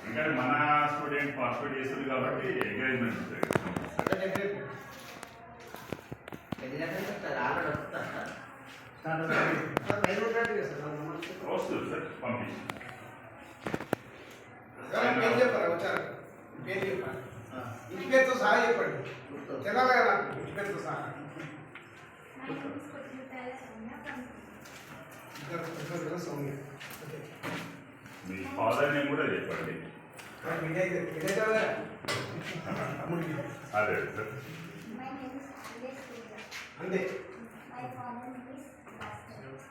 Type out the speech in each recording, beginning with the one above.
ఎందుకంటే మన student participate చేస్తుంది కాబట్టి ఎంకరేజ్మెంట్ ఉంటుంది వస్తుంది సార్ పంపించి పేరు చెప్పాలి ఇంటి పేరుతో సహా చెప్పండి. తెలంగాణ ఇంటి పేరుతో సహా ఇద్దరు ఇద్దరు కదా సౌమ్య ఓకే. మీ ఫాదర్ నేమ్ కూడా చెప్పండి మరి అదే సార్ అంతే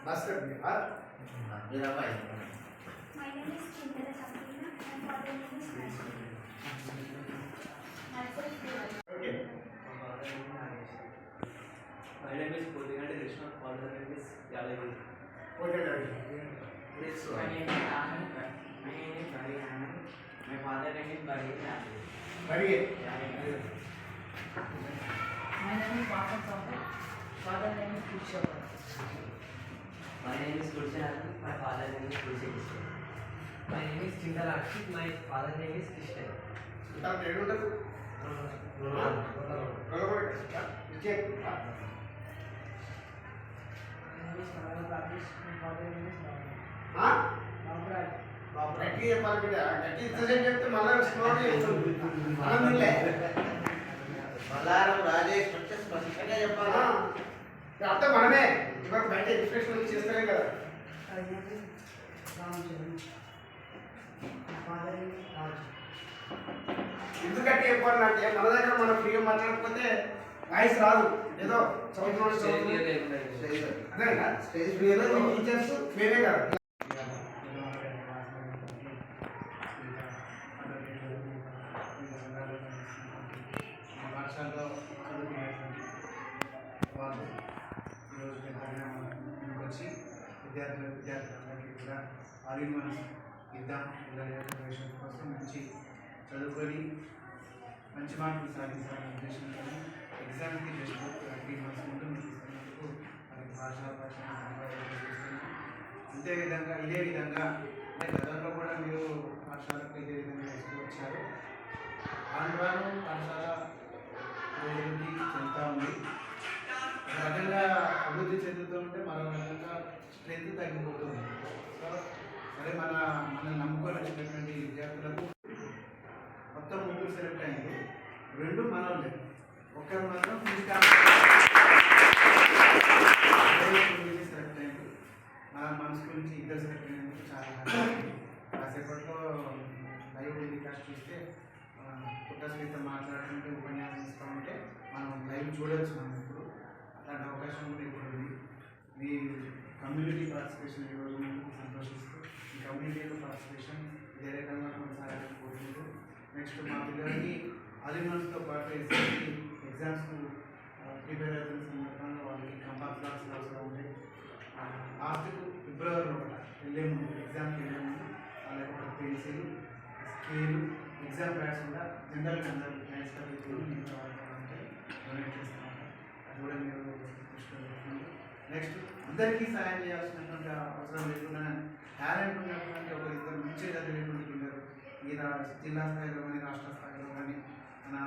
భాస్కర్ ఆ? Okay My name is Puligandi Krishnan, father name is Yalagi. What is your name? Please My name is Anand. My name is Bari Anand. My father name is Bari Anand. Bari? My name is Vasan Sambal. Father name is Kurshavan. My name is Kurshavan. My father name is Kurshavan. My name is Chindalakshit. My father name is Krishnan. Now, do you know that? No, no, no. No, no, no. No, no, no. గట్టి చెప్పాలి బిడ్డ. గట్టి ఇంతసేపు చెప్తే మళ్ళీ స్లోగా చెప్తుంది ఆనందిలే బల్లారం రాజేష్ అంటే స్పష్టంగా చెప్పాలి. అంటే మనమే. ఇవాళ బయట ఎక్స్ప్రెషన్ చేస్తలేం కదా. ఎందుకంటే చెప్పాలి అంటే మన దగ్గర మనం ఫ్రీగా మాట్లాడకపోతే వాయిస్ రాదు. ఏదో చదువుతున్నాడు చదువుతున్నాడు. అదే కదా స్టేజ్ మీద టీచర్స్ మేమే చదువుకునేటువంటి వాళ్ళు ఈరోజు పెద్దగా ముందుకు వచ్చి విద్యార్థుల విద్యార్థులందరికీ కూడా ఆర్గ్యుమెంట్స్ ఇద్దాం పిల్లల కోసం మంచి చదువుకొని మంచి మార్కులు సాధించాలనే ఉద్దేశంతో ఎగ్జామ్కి జస్ట్ త్రీ మంత్స్ ముందు భాషా పాఠశాల పక్షాన ధన్యవాదాలు అంతేవిధంగా ఇదే విధంగా అంటే గతంలో కూడా మీరు పాఠశాలకు ఇదే విధంగా వేస్తూ వచ్చారు. ఆంధ్రాను పాఠశాల అభివృద్ధి చెందుతూ ఉంది. ఒక రకంగా అభివృద్ధి చెందుతూ ఉంటే మరో రకంగా స్ట్రెంత్ తగ్గిపోతుంది. సో సరే మన మనం నమ్ముకొని వచ్చినటువంటి విద్యార్థులకు మొత్తం ముగ్గురు సెలెక్ట్ అయింది. రెండు మనోళ్ళే. ఒక్కరు మాత్రం ఫిజికల్ సెలెక్ట్ అయింది మన మన స్కూల్ నుంచి ఇద్దరు సెలెక్ట్ అయినందుకు చాలా హ్యాపీ. కాసేపట్లో లైవ్ టెలికాస్ట్ చూస్తే పుట్టస్మిత మాట్లాడుతుంటే ఉపన్యాసం ఇస్తూ ఉంటే మనం లైవ్ చూడొచ్చు మనం ఇప్పుడు అట్లాంటి అవకాశం కూడా ఇప్పుడు ఉంది మీ కమ్యూనిటీ పార్టిసిపేషన్ ఈ రోజు ముందుకు సంతోషిస్తూ ఈ కమ్యూనిటీలో పార్టిసిపేషన్ ఇదే రకంగా కొనసాగాలని కోరుకుంటూ నెక్స్ట్ మా పిల్లలకి అలిమెంట్స్తో పాటు ఎస్ఎస్సి ఎగ్జామ్స్ ప్రిపేర్ అవుతున్న సందర్భంగా వాళ్ళకి కంపాస్ క్లాసులు అవసరం ఉంటాయి లాస్ట్ ఫిబ్రవరి ఒకట వెళ్ళే ముందు ఎగ్జామ్కి వెళ్ళే ముందు వాళ్ళకి ఒక పెన్సిల్ స్కేల్ ఎగ్జామ్ ప్యాడ్స్ కూడా జనరల్గా అందరూ క్లాస్ మిగతా వాళ్ళకి డొనేట్ చేస్తామంట అది కూడా మీరు దృష్టిలో పెట్టుకోండి. నెక్స్ట్ అందరికీ సహాయం చేయాల్సినటువంటి అవసరం లేకుండా టాలెంట్ ఉన్నటువంటి ఒక ఇద్దరు మంచి చదివేటువంటి పిల్లలు ఇలా జిల్లా స్థాయిలో కానీ రాష్ట్ర స్థాయిలో కానీ మన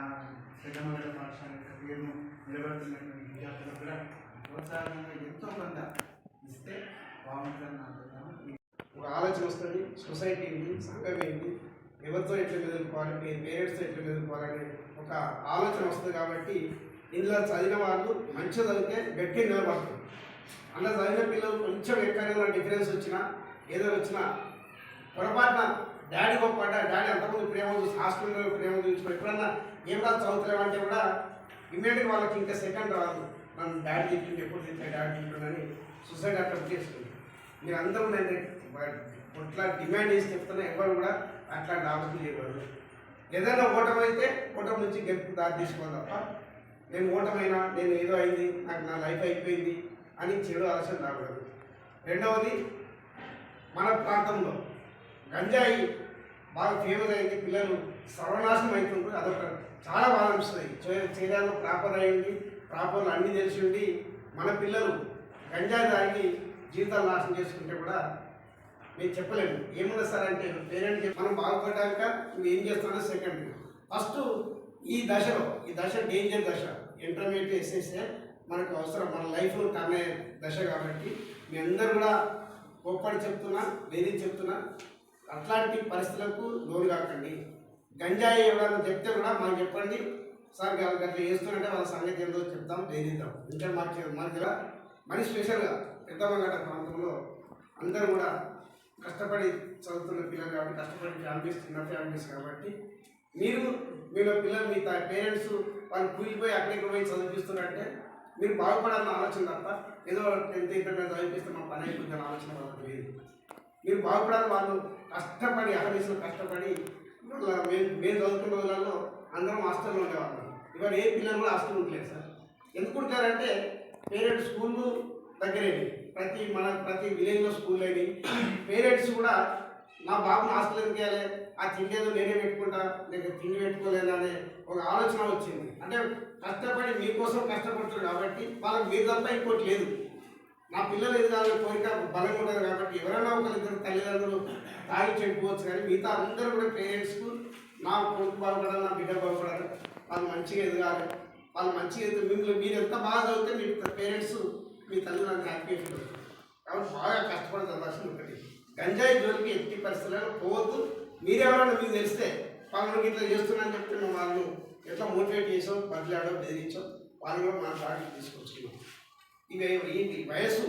పెద్దమగడ పాఠశాల యొక్క పేరును నిలబెడుతున్నటువంటి విద్యార్థులకు కూడా ప్రోత్సాహంగా ఎంతో కొంత ఇస్తే బాగుంటుందని అనుకుంటున్నాము ఒక ఆలోచన వస్తుంది. సొసైటీ ఏంటి? సంఘం ఏంటి? ఎవరితో ఎట్లా ఎదుర్కోవాలి మీ పేరెంట్స్తో ఎట్లా ఎదుర్కోవాలనే ఒక ఆలోచన వస్తుంది కాబట్టి ఇందులో చదివిన వాళ్ళు మంచిగా చదివితే గట్టి నిలబడతారు. అలా చదివిన పిల్లలు కొంచెం ఎక్కడైనా డిఫరెన్స్ వచ్చినా ఏదో వచ్చినా పొరపాటున డాడీ గొప్ప డాడీ అంతకుముందు ప్రేమ చూసి హాస్పిటల్లో ప్రేమ ఎప్పుడన్నా ఏం రాదు చదువుతలేమంటే కూడా ఇమ్మీడియట్గా వాళ్ళకి ఇంకా సెకండ్ రాదు. నన్ను డాడీ చెప్పింది ఎప్పుడు తింటే డాడీ తింటుందని సొసైటీ అట్లా చేస్తుంది. మీరు అందరూ నేను ఇట్లా డిమాండ్ చేసి చెప్తున్నా ఎవరు కూడా అట్లా ఆలోచన చేయకూడదు. ఏదైనా ఓటమి అయితే ఓటమి నుంచి గెలుపు దారి తీసుకోవాలి తప్ప నేను ఓటమైనా నేను ఏదో అయింది నాకు నా లైఫ్ అయిపోయింది అని చెడు ఆలోచన రాకూడదు. రెండవది మన ప్రాంతంలో గంజాయి బాగా ఫేమస్ అయింది పిల్లలు. సర్వనాశనం అవుతుంది అదొక చాలా బాధ అనిపిస్తుంది. చే- చేరాలో ప్రాపర్ అయింది ప్రాపర్లు అన్నీ తెలిసి ఉండి మన పిల్లలు గంజాయి తాగి జీవితాలు నాశనం చేసుకుంటే కూడా నేను చెప్పలేము ఏమన్నా సార్ అంటే పేరెంట్ మనం బాగుపడ్డాక నువ్వు ఏం చేస్తానో సెకండ్ ఫస్ట్ ఈ దశలో ఈ దశ డేంజర్ దశ. ఇంటర్మీడియట్ ఎస్ఎస్ఏ మనకు అవసరం మన లైఫ్లో కానే దశ కాబట్టి మీ అందరూ కూడా గొప్పని చెప్తున్నా వేరే చెప్తున్నా అట్లాంటి పరిస్థితులకు లోన్ కాకండి. గంజాయి ఎవరైనా చెప్తే కూడా మాకు చెప్పండి. సార్ వాళ్ళకి అట్లా చేస్తుంటే వాళ్ళ సంగతి ఏందో చెప్తాం వేదిద్దాం ఇంకా మాకు మాకు ఇలా మరి స్పెషల్గా పెద్దమ్మగడ్డ ప్రాంతంలో అందరూ కూడా కష్టపడి చదువుతున్న పిల్లలు కాబట్టి కష్టపడి ఫ్యామిలీస్ చిన్న ఫ్యామిలీస్ కాబట్టి మీరు మీలో పిల్లలు మీ పేరెంట్స్ వాళ్ళు కూలిపోయి అక్కడికి పోయి చదివిస్తున్నారంటే మీరు బాగుపడాలన్న ఆలోచన తప్ప ఏదో టెన్త్ ఇంటర్మీడియట్ చదివిస్తే మా పని అయిపోతుందని ఆలోచన వాళ్ళకి లేదు. మీరు బాగుపడాలి వాళ్ళు కష్టపడి అహర్నిశలు కష్టపడి మేము మేము చదువుకున్న రోజులలో అందరం హాస్టల్లో ఉండేవాళ్ళం. ఇవాళ ఏ పిల్లలు కూడా హాస్టల్ ఉండలేదు సార్. ఎందుకు ఉంటారంటే పేరెంట్స్ స్కూళ్ళు దగ్గరేవి ప్రతి మన ప్రతి విలేజ్లో స్కూల్ అయినాయి. పేరెంట్స్ కూడా నా బాబుని హాస్టల్ ఎందుకు వేయాలి ఆ తిండి ఏదో నేనే పెట్టుకుంటా లేక తిండి పెట్టుకోలేదు అనే ఒక ఆలోచన వచ్చింది. అంటే కష్టపడి మీకోసం కష్టపడుతున్నారు కాబట్టి వాళ్ళకి మీరు తప్ప ఇంకోటి లేదు. నా పిల్లలు ఎదగాలని కోరిక బలంగా ఉండదు కాబట్టి ఎవరైనా ఒకరిద్దరు తల్లిదండ్రులు తాగి చెప్పుకోవచ్చు కానీ మిగతా అందరూ కూడా పేరెంట్స్కు నా కొడుకు బాగుపడాలి నా బిడ్డ బాగుపడాలి వాళ్ళు మంచిగా ఎదగాలి వాళ్ళు మంచిగా ఎదుగు మిమ్మల్ని మీరు ఎంత బాగా చదివితే మీ పేరెంట్స్ మీ తల్లిదండ్రులు హ్యాపీ ఉంటారు. కాబట్టి బాగా కష్టపడి చదవాల్సింది ఒకటి. గంజాయి జోలికి ఎట్టి పరిస్థితుల్లో పోవద్దు. మీరెవరైనా మీకు తెలిస్తే వాళ్ళకి ఇట్లా చేస్తున్నారని చెప్తే మేము వాళ్ళు ఎట్లా మోటివేట్ చేసాం బదిలాడో బెదిరించాం వాళ్ళు కూడా మన దాటికి తీసుకొచ్చుకున్నాం. ఇవి ఏంటి? వయసు.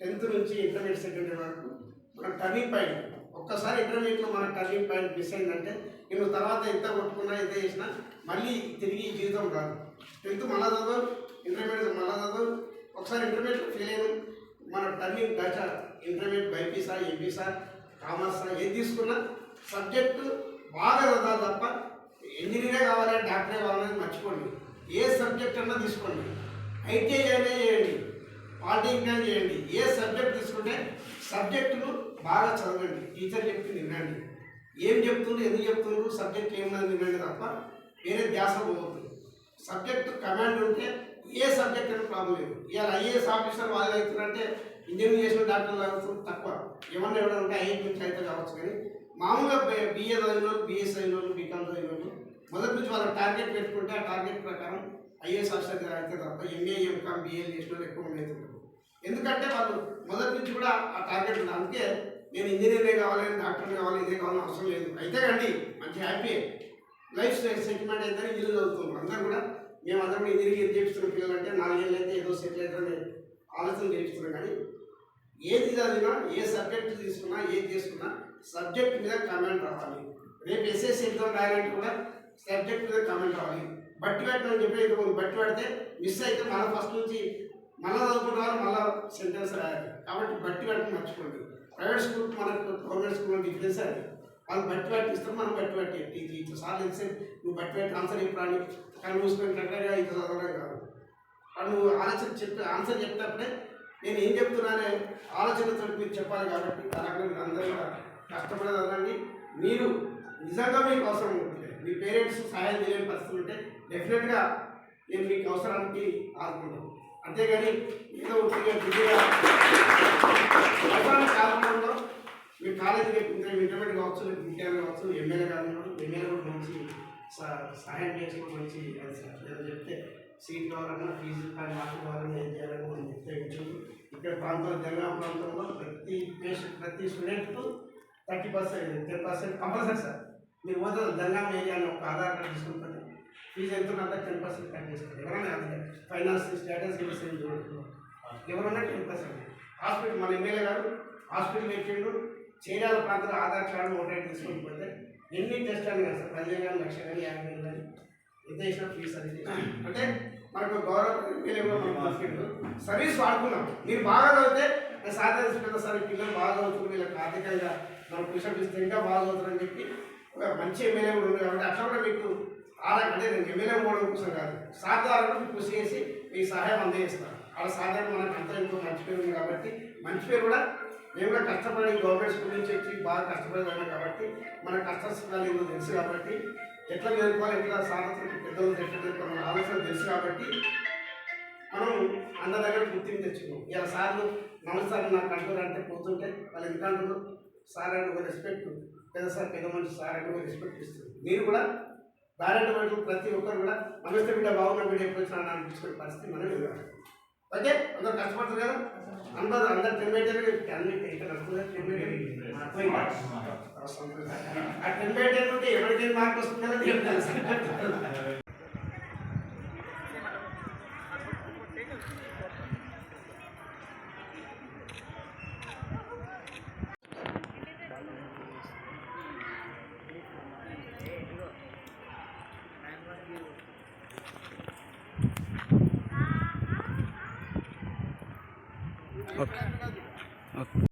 టెన్త్ నుంచి ఇంటర్మీడియట్ సెకండరీ వరకు మన టర్నింగ్ పాయింట్. ఒక్కసారి ఇంటర్మీడియట్లో మన టర్నింగ్ పాయింట్ మిస్ అయిందంటే నేను తర్వాత ఎంత కొట్టుకున్నా ఎంత చేసినా మళ్ళీ తిరిగి జీవితం రాదు. టెన్త్ మళ్ళా చదువు ఇంటర్మీడియట్ మళ్ళా చదువు. ఒకసారి ఇంటర్మీడియట్ ఫెయిల్ అయిన మన టర్నింగ్ దశ ఇంటర్మీడియట్ బైపీసా ఎంపీసా కామర్సా ఏది తీసుకున్నా సబ్జెక్టు బాగా చదవాలి తప్ప ఇంజనీరే కావాలి డాక్టరే కావాలని మర్చిపోండి. ఏ సబ్జెక్ట్ అన్నా తీసుకోండి. ఐటీఐ అయినా చేయండి. పాలిటెక్నిక్ చేయండి. ఏ సబ్జెక్ట్ తీసుకుంటే సబ్జెక్టును బాగా చదవండి. టీచర్ చెప్తుంది వినండి. ఏం చెప్తుండ్రు ఎందుకు చెప్తుండ్రు సబ్జెక్ట్ ఏమన్నది వినండి తప్ప వేరే ధ్యాస పోవద్దు. సబ్జెక్ట్ కమాండ్ ఉంటే ఏ సబ్జెక్ట్ అయినా ప్రాబ్లం లేదు. ఇవాళ ఐఏఎస్ ఆఫీసర్ వాళ్ళు అవుతున్నారంటే ఇంజనీరింగ్ చేసిన డాక్టర్లు అవుతున్నారు తక్కువ. ఏమన్నా ఎవరైనా ఉంటే ఐఐటి నుంచి అయితే కావచ్చు కానీ మామూలుగా బిఏ చదివిన వాళ్ళు బిఎస్ అయిన వాళ్ళు బీకామ్ చదివిన వాళ్ళు మొదటి నుంచి వాళ్ళ టార్గెట్ పెట్టుకుంటే ఆ టార్గెట్ ప్రకారం ఐఏఎస్ ఆఫీసర్ అయితే తప్ప ఎంఏ ఎంకామ్ బిఏ చేసిన వాళ్ళు ఎక్కువ మంది ఎందుకంటే వాళ్ళు మొదటి నుంచి కూడా ఆ టార్గెట్ ఉంది. అందుకే నేను ఇంజనీరే కావాలి డాక్టర్ కావాలి ఇదే కావాలని అవసరం లేదు. అయితే కానీ మంచి హ్యాపీ లైఫ్ సెటిల్మెంట్ అయితే ఇల్లు చదువుతున్నాం అందరూ కూడా మేము అందరం కూడా ఇంజనీరింగ్ చేపిస్తున్న పిల్లలు అంటే నాలుగేళ్ళు అయితే ఏదో సెటిల్ అవుతుందని ఆలోచన చేపిస్తున్నాం. కానీ ఏది చదివినా ఏ సబ్జెక్ట్ తీసుకున్నా ఏది తీసుకున్నా సబ్జెక్ట్ మీద కామెంట్ రావాలి. రేపు ఎస్ఎస్సి ఎగ్జామ్ రాయాలంటే కూడా సబ్జెక్ట్ మీద కామెంట్ రావాలి. బట్టి పెట్టమని చెప్పి బట్టి పెడితే మిస్ అయితే మళ్ళీ ఫస్ట్ నుంచి మళ్ళీ చదువుకుంటారు మళ్ళీ సెంటెన్స్ రాయాలి. కాబట్టి బట్టి పెట్టి మర్చిపోండి. ప్రైవేట్ స్కూల్ మనకు గవర్నమెంట్ స్కూల్ డిఫరెన్స్ అది వాళ్ళు బట్టి పట్టిస్తారు మనం బట్టి పట్టి ఇది ఇది సార్లు నువ్వు బట్టి పెట్టి ఆన్సర్ చెప్పాలి కానీ మూసుకొని కరెక్ట్గా ఇంత చదవడం కాదు వాళ్ళు నువ్వు ఆలోచన చెప్తే ఆన్సర్ చెప్తే నేను ఏం చెప్తున్నానే ఆలోచనతో మీరు చెప్పాలి కాబట్టి అలాగే మీరు అందరూ కూడా చదవండి. మీరు నిజంగా మీకు అవసరం ఉంటుంది మీ పేరెంట్స్ సహాయం చేయలేని పరిస్థితులు ఉంటే డెఫినెట్గా నేను మీకు అవసరానికి ఆదుకుంటాను. అంతేగాని ఏదో ఉట్టిగా బిజీగా అవసరానికి కాకుండా మీ కాలేజీ ఇంటర్మీడియట్ కావచ్చు లేదా ఇంటర్ కావచ్చు ఎమ్మెల్యే కాదు ఎమ్మెల్యే కూడా మంచి సహాయం చేసుకోవడం మంచి అది సార్ ఏదో చెప్తే సీట్ కావాలన్నా ఫీజు కానీ మార్కులు కావాలన్నా ఏం చేయాలని మనం చెప్తే ఇక్కడ ప్రాంతంలో తెలంగాణ ప్రాంతంలో ప్రతి పేషెంట్ ప్రతి స్టూడెంట్కు thirty percent ten percent compulsory sir. మీరు పోతే జంగాం ఏరియాలో ఒక ఆధార్ కార్డు తీసుకుంటే ఫీజు ఎంత అంతా టెన్ పర్సెంట్ కట్ చేస్తారు ఎవరైనా ఫైనాన్స్ స్టేటస్ గిల్స్ ఎవరన్నా టెన్ పర్సెంట్. హాస్పిటల్ మన ఎమ్మెల్యే గారు హాస్పిటల్ పెట్టిండు చీరాల ప్రాంతంలో ఆధార్ కార్డు ఓటర్ తీసుకొని పోతే ఎన్ని టెస్ట్ అని కదా సార్ పదివేలు కానీ లక్ష కానీ యాభై వేలు కానీ ఎంత చేసినా ఫీజు అది అంటే మనకు గౌరవ ఎమ్మెల్యే కూడా హాస్పిటల్ సర్వీస్ వాడుకున్నాం. మీరు బాగా చదివితే నేను సాధారణ సార్ పిల్లలు బాగా చదువుతున్నారు వీళ్ళకి ఆర్థికంగా మనం కృషి ఇస్తే ఇంకా బాగా చదువుతారని చెప్పి ఒక మంచి ఎమ్మెల్యే కూడా ఉంది కాబట్టి అట్లా కూడా మీకు ఆడకంటే నేను ఎమ్మెల్యే కూడా కోసం కాదు. సాధారణ కృషి చేసి మీ సహాయం అందజేస్తాను. అలా సాధారణ మనకు అంత ఇంకో మంచి పేరు ఉంది కాబట్టి మంచి పేరు కూడా మేము కూడా కష్టపడి గవర్నమెంట్ స్కూల్ నుంచి వచ్చి బాగా కష్టపడేదాన్ని కాబట్టి మన కష్ట సుఖాలు ఏదో తెలుసు కాబట్టి ఎట్లా నేర్పాలి ఎట్లా సాధన పెద్దలు ఎట్లా నేర్పాలి ఆలోచన తెలుసు కాబట్టి మనం అందరి దగ్గర గుర్తింపు తెచ్చుకున్నాం. ఇలా సార్లు నమస్కారం నాకు అంటారు అంటే పోతుంటే వాళ్ళు ఎంత అంటారు? సార్ అని ఒక రెస్పెక్ట్ పెద్ద సార్ పెద్ద మనిషి సార్ అని ఒక రెస్పెక్ట్ ఇస్తుంది. మీరు కూడా దారేటువంటి ప్రతి ఒక్కరు కూడా నమస్తే బిడ్డ బాగున్న బిడ్డ ఎప్పుడు వచ్చినా అని అనిపించుకునే పరిస్థితి మనం ఇవ్వాలి ఓకే? అందరు కష్టపడతారు కదా? అందరూ అందరు టెంపరేచర్ అన్ని ఇక్కడ టెంపరేచర్ ఆ టెంపరేచర్ ఉంటే ఎవరికైనా మార్క్ వస్తుంది కదా? Ok.